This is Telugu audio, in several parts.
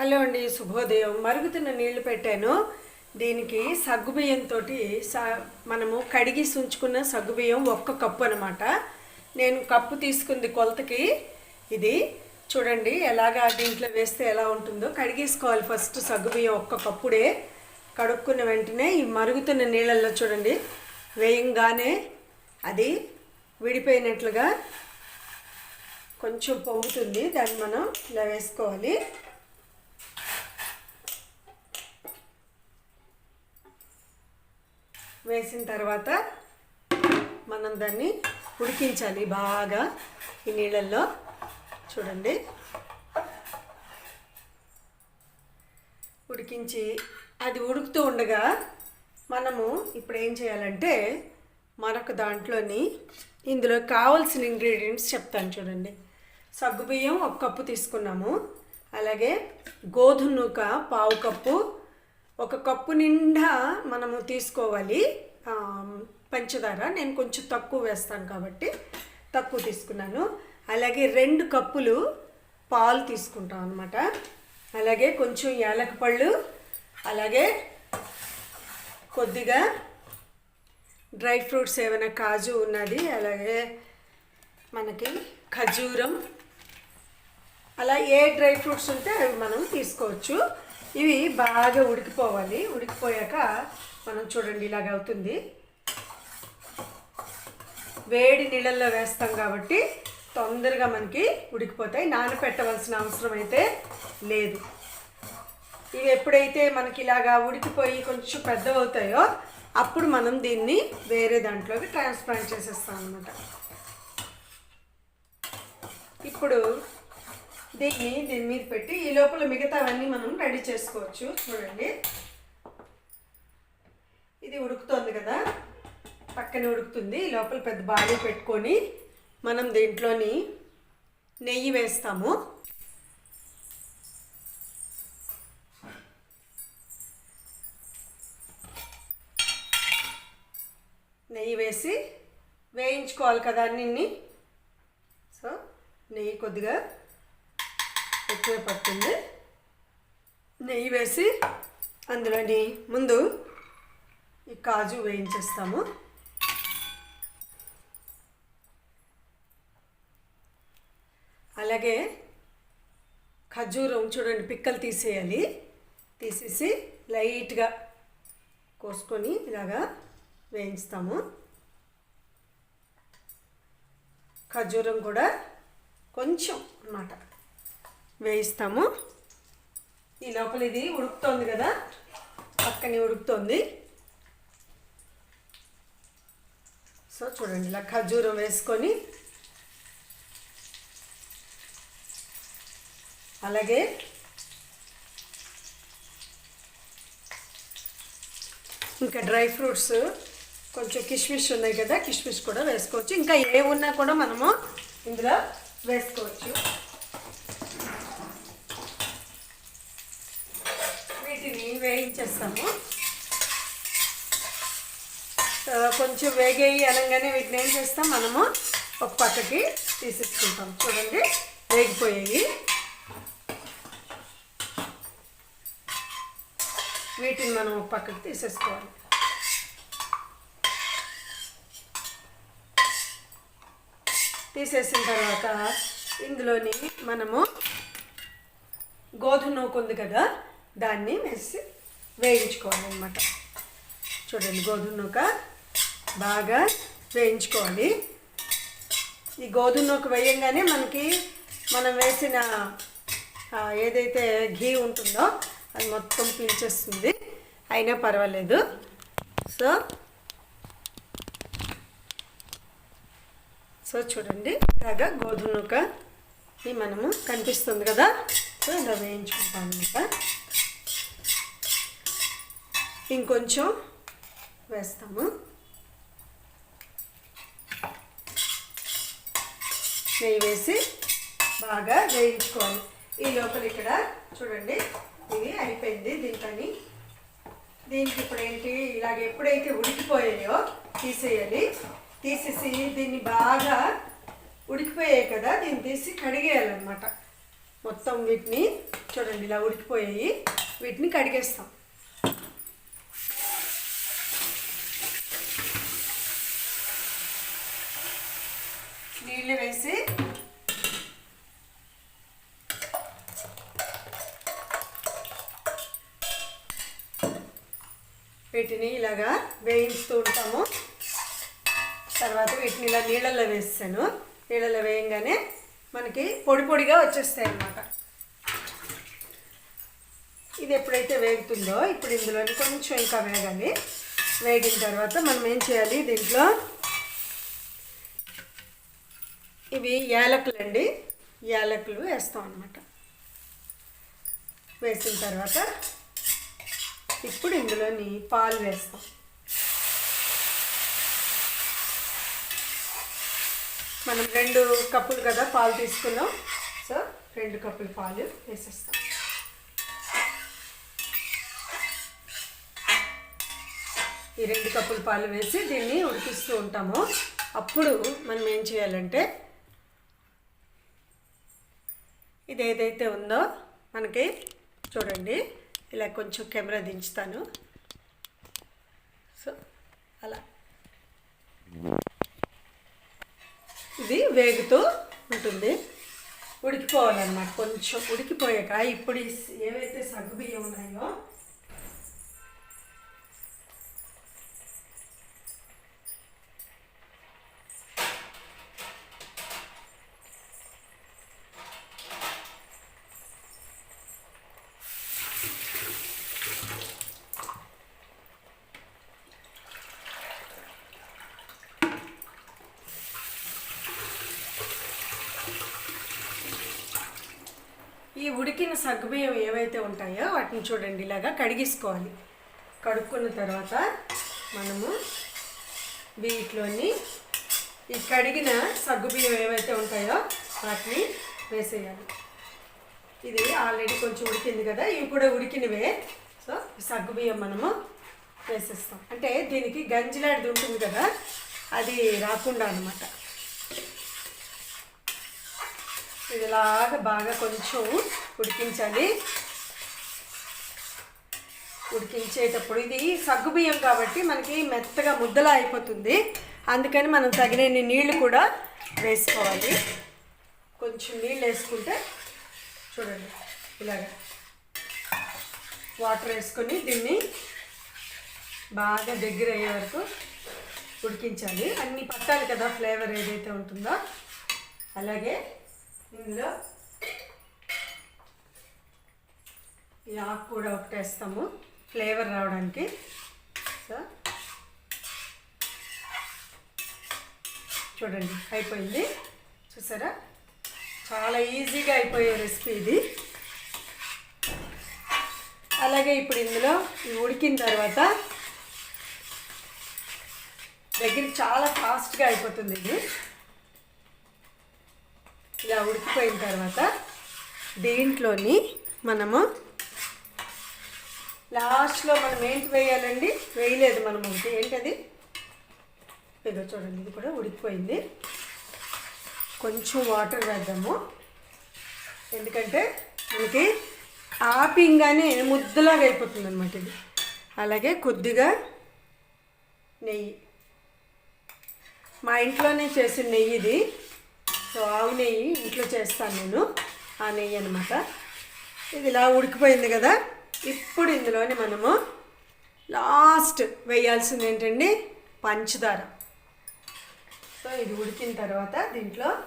హలో అండి శుభోదయం. మరుగుతున్న నీళ్ళు పెట్టాను. దీనికి సగ్గుబియ్యంతో సా మనము కడిగి ఉంచుకున్న సగ్గుబియ్యం ఒక్క కప్పు అనమాట. నేను కప్పు తీసుకుంది కొలతకి. ఇది చూడండి ఎలాగా దీంట్లో వేస్తే ఎలా ఉంటుందో. కడిగేసుకోవాలి ఫస్ట్ సగ్గుబియ్యం ఒక్క కప్పుడే. కడుక్కున్న వెంటనే ఈ మరుగుతున్న నీళ్ళల్లో చూడండి వేయంగానే అది విడిపోయినట్లుగా కొంచెం పొంగుతుంది. దాన్ని మనం ఇలా వేసుకోవాలి. వేసిన తర్వాత మనం దాన్ని ఉడికించాలి బాగా ఈ నీళ్ళల్లో. చూడండి. ఉడికించి అది ఉడుకుతూ ఉండగా మనము ఇప్పుడు ఏం చేయాలంటే మరొక దాంట్లోని ఇందులో కావాల్సిన ఇంగ్రీడియంట్స్ చెప్తాను చూడండి. సగ్గుబియ్యం ఒక కప్పు తీసుకున్నాము. అలాగే గోధుమ నూక పావు కప్పు ఒక కప్పు నిండా మనము తీసుకోవాలి. పంచదార. నేను కొంచెం తక్కువ వేస్తాను కాబట్టి తక్కువ తీసుకున్నాను. అలాగే రెండు కప్పులు పాలు తీసుకుంటాం అనమాట అలాగే కొంచెం యాలక అలాగే కొద్దిగా డ్రై ఫ్రూట్స్ ఏమైనా కాజు ఉన్నది అలాగే మనకి ఖజూరం. అలా ఏ డ్రై ఫ్రూట్స్ ఉంటే అవి మనం తీసుకోవచ్చు. ఇవి బాగా ఉడికిపోవాలి. ఉడికిపోయాక మనం చూడండి ఇలాగ అవుతుంది. వేడి నీళ్ళల్లో వేస్తాం కాబట్టి తొందరగా మనకి ఉడికిపోతాయి. నానపెట్టవలసిన అవసరం అయితే లేదు. ఇవి ఎప్పుడైతే మనకి ఇలాగా ఉడికిపోయి కొంచెం పెద్దవవుతాయో అప్పుడు మనం దీన్ని వేరే దాంట్లోకి ట్రాన్స్ప్లాంట్ చేసేస్తాం అనమాట ఇప్పుడు దీన్ని దీని మీద పెట్టి ఈ లోపల మిగతావన్నీ మనం రెడీ చేసుకోవచ్చు. చూడండి. ఇది ఉడుకుతోంది కదా? పక్కన ఉడుకుతుంది. ఈ లోపల పెద్ద బాడీ పెట్టుకొని మనం దీంట్లోని నెయ్యి వేస్తాము. నెయ్యి వేసి వేయించుకోవాలి కదా అన్నిన్ని. సో నెయ్యి కొద్దిగా ఎక్కువ పడుతుంది నెయ్యి వేసి అందులోని ముందు ఈ కాజు వేయించేస్తాము. అలాగే ఖర్జూరం చూడండి పిక్కలు తీసేయాలి. తీసేసి లైట్గా కోసుకొని ఇలాగా వేయించుతాము. ఖర్జూరం కూడా కొంచెం అన్నమాట. వేయిస్తాము. ఈ లోపల ఇది ఉడుకుతోంది కదా? పక్కనే ఉడుకుతోంది. సో చూడండి ఇలా ఖర్జూరం వేసుకొని అలాగే ఇంకా డ్రై ఫ్రూట్స్ కొంచెం కిష్మిష్ ఉన్నాయి కదా కిష్మిష్ కూడా వేసుకోవచ్చు. ఇంకా ఏ ఉన్నా కూడా మనము ఇందులో వేసుకోవచ్చు వీటిని వేయించేస్తాము కొంచెం వేగేయి అనగానే వీటిని ఏం చేస్తాం? మనము ఒక పక్కకి తీసేసుకుంటాం. చూడండి వేగిపోయాయి. వీటిని మనం ఒక పక్కకి తీసేసుకోవాలి. తీసేసిన తర్వాత ఇందులోని మనము గోధుమ నూకు ఉంది కదా దాన్ని వేసి వేయించుకోవాలన్నమాట. చూడండి గోధుమ నూక బాగా వేయించుకోవాలి. ఈ గోధుమ నూక వేయంగానే మనకి మనం వేసిన ఏదైతే ఘీ ఉంటుందో అది మొత్తం పీల్చేస్తుంది. అయినా పర్వాలేదు. సో సో చూడండి ఇలాగా గోధుమ నూక మనము కనిపిస్తుంది కదా. సో ఇలా వేయించుకుంటాం అనమాట ఇంకొంచెం వేస్తాము. నెయ్యి వేసి బాగా వేయించుకోవాలి. ఈ లోపల ఇక్కడ చూడండి ఇది అయిపోయింది దీనికని దీనికి ఇప్పుడు ఏంటి ఇలాగ ఎప్పుడైతే ఉడికిపోయాయో తీసేయాలి. తీసేసి దీన్ని బాగా ఉడికిపోయాయి కదా దీన్ని తీసి కడిగేయాలన్నమాట. మొత్తం వీటిని చూడండి ఇలా ఉడికిపోయాయి. వీటిని కడిగేస్తాం. నీళ్ళు వేసి వీటిని ఇలాగా వేయిస్తూ ఉంటాము. తర్వాత వీటిని ఇలా నీళ్ళల్లో వేస్తాను. నీళ్ళల్లో వేయంగానే మనకి పొడి పొడిగా వచ్చేస్తాయి అన్నమాట. ఇది ఎప్పుడైతే వేగుతుందో ఇప్పుడు ఇందులోని కొంచెం ఇంకా వేగాలి. వేగిన తర్వాత మనం ఏం చేయాలి? దీంట్లో ఇవి యాలకులు అండి యాలకులు వేస్తాం అన్నమాట. వేసిన తర్వాత ఇప్పుడు ఇందులోని పాలు వేస్తాం. మనం రెండు కప్పులు కదా పాలు తీసుకున్నాం. సో రెండు కప్పులు పాలు వేసేస్తాం. ఈ రెండు కప్పులు పాలు వేసి దీన్ని ఉడికిస్తూ ఉంటాము. అప్పుడు మనం ఏం చేయాలంటే ఇది ఏదైతే ఉందో మనకి చూడండి ఇలా కొంచెం కెమెరా దించుతాను. సో అలా. ఇది వేగుతూ ఉంటుంది. ఉడికిపోవాలన్నమాట కొంచెం ఉడికిపోయాక ఇప్పుడు ఏవైతే సగ్గు బియ్యం ఉన్నాయో ఈ ఉడికిన సగ్గుబియ్యం ఏవైతే ఉంటాయో వాటిని చూడండి ఇలాగా కడిగేసుకోవాలి. కడుక్కున్న తర్వాత మనము వీటిలోని ఈ కడిగిన సగ్గుబియ్యం ఏవైతే ఉంటాయో వాటిని వేసేయాలి. ఇది ఆల్రెడీ కొంచెం ఉడికింది కదా ఇవి కూడా ఉడికినవే. సో సగ్గుబియ్యం మనము వేసేస్తాం. అంటే దీనికి గంజిలాడిది ఉంటుంది కదా అది రాకుండా అనమాట ఇదిలాగా బాగా కొంచెం ఉడికించాలి. ఉడికించేటప్పుడు ఇది సగ్గుబియ్యం కాబట్టి మనకి మెత్తగా ముద్దలా అయిపోతుంది. అందుకని మనం తగినన్ని నీళ్ళు కూడా వేసుకోవాలి. కొంచెం నీళ్ళు వేసుకుంటే చూడండి ఇలాగా వాటర్ వేసుకొని దీన్ని బాగా దగ్గర అయ్యే వరకు ఉడికించాలి. అన్ని పట్టాలి కదా ఫ్లేవర్ ఏదైతే ఉంటుందో. అలాగే ఇందులో ఈ ఆకు కూడా ఒకటి వేస్తాము ఫ్లేవర్ రావడానికి. సో చూడండి అయిపోయింది. చూసారా? చాలా ఈజీగా అయిపోయే రెసిపీ ఇది. అలాగే ఇప్పుడు ఇందులో ఈ ఉడికిన తర్వాత దగ్గర చాలా ఫాస్ట్గా అయిపోతుంది ఇది. ఇలా ఉడికిపోయిన తర్వాత దీంట్లోని మనము లాస్ట్లో మనం ఏంటి వేయాలండి? వేయలేదు మనం ఒకటి. ఏంటది? ఏదో చూడండి ఇది కూడా ఉడికిపోయింది. కొంచెం వాటర్ వేద్దాము. ఎందుకంటే మనకి ఆపింగానే ముద్దలాగా అయిపోతుంది అనమాట ఇది. అలాగే కొద్దిగా నెయ్యి. మా ఇంట్లోనే చేసిన నెయ్యి ఇది. సో ఆవు నెయ్యి ఇంట్లో చేస్తాను నేను. ఆ నెయ్యి అనమాట ఇది ఇలా ఉడికిపోయింది కదా. ఇప్పుడు ఇందులోని మనము లాస్ట్ వేయాల్సింది ఏంటండి? పంచదార. సో ఇది ఉడికిన తర్వాత దీంట్లో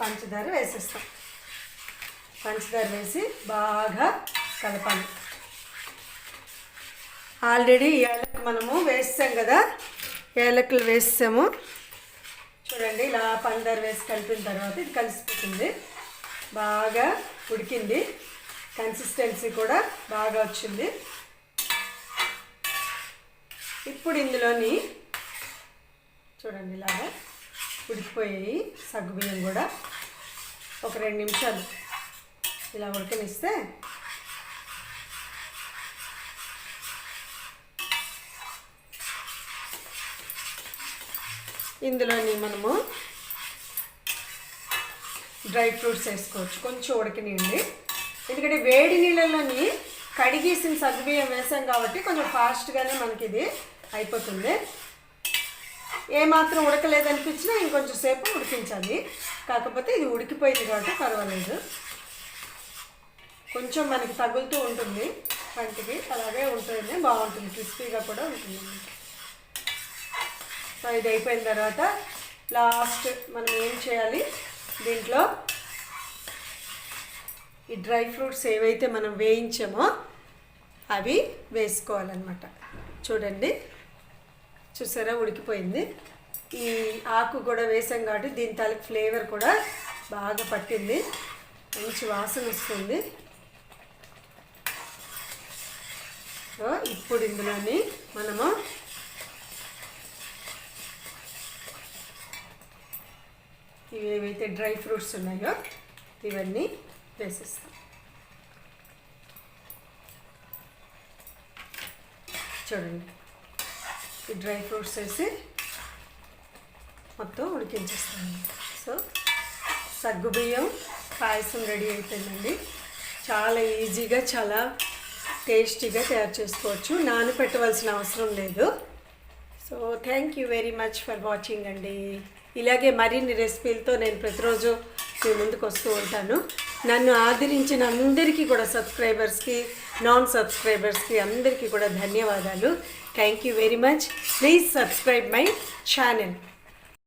పంచదార వేసేస్తాం. పంచదార వేసి బాగా కలపాలి. ఆల్రెడీ ఏలక్ మనము వేస్తాం కదా. ఏలకులు వేస్తాము. చూడండి ఇలా పందర్ వేసి కలిపిన తర్వాత ఇది కలిసిపోతుంది. బాగా ఉడికింది. కన్సిస్టెన్సీ కూడా బాగా వచ్చింది. ఇప్పుడు ఇందులోని చూడండి ఇలాగా ఉడికిపోయాయి సగ్గుబియ్యం కూడా. ఒక రెండు నిమిషాలు ఇలా ఉడకనిస్తే ఇందులోని మనము డ్రై ఫ్రూట్స్ వేసుకోవచ్చు. కొంచెం ఉడకనియండి. ఎందుకంటే వేడి నీళ్ళలోని కడిగేసిన సగ్గుబియ్యం వేసాం కాబట్టి కొంచెం ఫాస్ట్గానే మనకి ఇది అయిపోతుంది. ఏమాత్రం ఉడకలేదనిపించినా ఇంకొంచెం సేపు ఉడికించాలి. కాకపోతే ఇది ఉడికిపోయింది కాబట్టి పర్వాలేదు. కొంచెం మనకి తగులుతూ ఉంటుంది. పంటికి అలాగే ఉంటుంది బాగుంటుంది. క్రిస్పీగా కూడా ఉంటుంది సో ఇది అయిపోయిన తర్వాత లాస్ట్ మనం ఏం చేయాలి? దీంట్లో ఈ డ్రై ఫ్రూట్స్ ఏవైతే మనం వేయించామో అవి వేసుకోవాలన్నమాట. చూడండి. చూసారా? ఉడికిపోయింది. ఈ ఆకు కూడా వేసాం కాబట్టి దీని తాలూకు ఫ్లేవర్ కూడా బాగా పట్టింది. మంచి వాసన వస్తుంది. సో ఇప్పుడు ఇందులోని మనము ఇవి ఏవైతే డ్రై ఫ్రూట్స్ ఉన్నాయో ఇవన్నీ వేసేస్తాం. చూడండి. ఈ డ్రై ఫ్రూట్స్ వేసి మొత్తం ఉడికించేస్తాను. సో సగ్గుబియ్యం పాయసం రెడీ అయిపోయిందండి. చాలా ఈజీగా చాలా టేస్టీగా తయారు చేసుకోవచ్చు. నానపెట్టవలసిన అవసరం లేదు. So thank you very much for watching అండి. ఇలాగే మరిన్ని రెసిపీలతో నేను ప్రతిరోజు మీ ముందుకు వస్తూ ఉంటాను. నన్ను ఆదరించిన అందరికీ కూడా సబ్స్క్రైబర్స్కి నాన్ సబ్స్క్రైబర్స్కి అందరికీ కూడా ధన్యవాదాలు. Thank you very much please subscribe my channel